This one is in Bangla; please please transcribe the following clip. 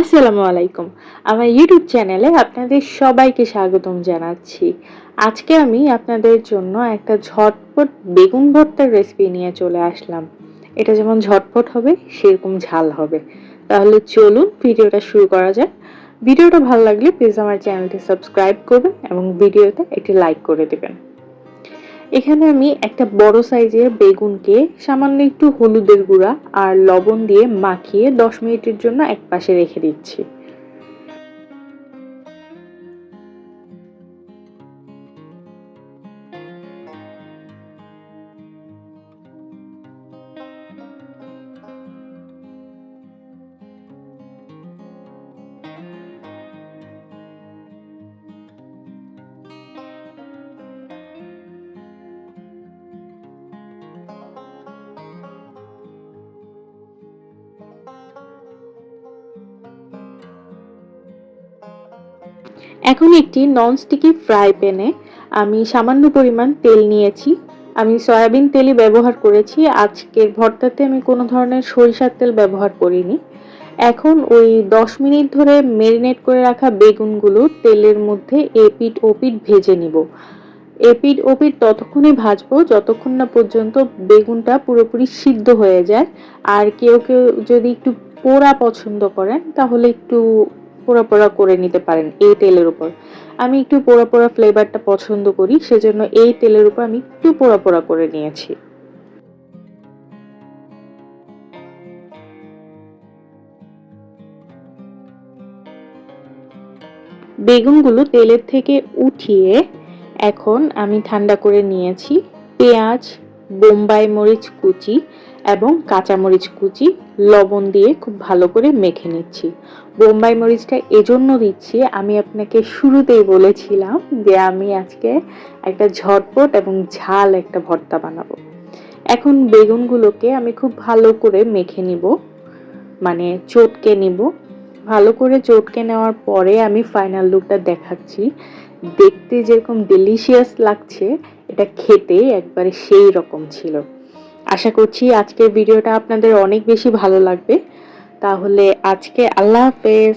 আসসালামু আলাইকুম। আমার ইউটিউব চ্যানেলে আপনাদের সবাইকে স্বাগতম জানাচ্ছি। আজকে আমি আপনাদের জন্য একটা ঝটপট বেগুন ভর্তার রেসিপি নিয়ে চলে আসলাম। এটা যেমন ঝটপট হবে, সেরকম ঝাল হবে। তাহলে চলুন ভিডিওটা শুরু করা যাক। ভিডিওটা ভালো লাগলে প্লিজ আমার চ্যানেলটি সাবস্ক্রাইব করবেন এবং ভিডিওতে একটি লাইক করে দেবেন। এখানে আমি একটা বড় সাইজের বেগুনকে সামান্য একটু হলুদের গুঁড়া আর লবণ দিয়ে মাখিয়ে দশ মিনিটের জন্য এক পাশে রেখে দিচ্ছি। এখন একটি ননস্টিকি ফ্রাই প্যানে আমি সামান্য পরিমাণ তেল নিয়েছি। আমি সয়াবিন তেলই ব্যবহার করেছি। আজকের ভর্তাতে আমি কোনো ধরনের সরিষার তেল ব্যবহার করিনি। এখন ওই দশ মিনিট ধরে মেরিনেট করে রাখা বেগুনগুলো তেলের মধ্যে এপিট ওপিট ভেজে নিব। এপিট ওপিট ততক্ষণই ভাজবো, যতক্ষণ না পর্যন্ত বেগুনটা পুরোপুরি সিদ্ধ হয়ে যায়। আর কেউ কেউ যদি একটু পোড়া পছন্দ করেন, তাহলে একটু পোড়া পোড়া করে নিতে পারেন এই তেলের উপর। আমি একটু পোড়া পোড়া ফ্লেভারটা পছন্দ করি, সেজন্য এই তেলের উপর আমি একটু পোড়া পোড়া করে নিয়েছি। বেগুনগুলো তেলের থেকে উঠিয়ে এখন আমি ঠান্ডা করে নিয়েছি পেঁয়াজ, বোম্বাই মরিচ কুচি এবং কাঁচামরিচ কুচি। লবণ দিয়ে খুব ভালো করে মেখে নিচ্ছি। বোম্বাই মরিচটা এজন্য দিচ্ছি, আমি আপনাকে শুরুতেই বলেছিলাম যে আমি আজকে একটা ঝটপট এবং ঝাল একটা ভর্তা বানাবো। এখন বেগুনগুলোকে আমি খুব ভালো করে মেখে নিব মানে চটকে নিব। ভালো করে চটকে নেওয়ার পরে আমি ফাইনাল লুকটা দেখাচ্ছি। দেখতে যেরকম ডেলিশিয়াস লাগছে, এটা খেতে একবারে সেই রকম ছিল। আশা করছি আজকের ভিডিওটা আপনাদের অনেক বেশি ভালো লাগবে। তাহলে আজকে আল্লাহ হাফেজ।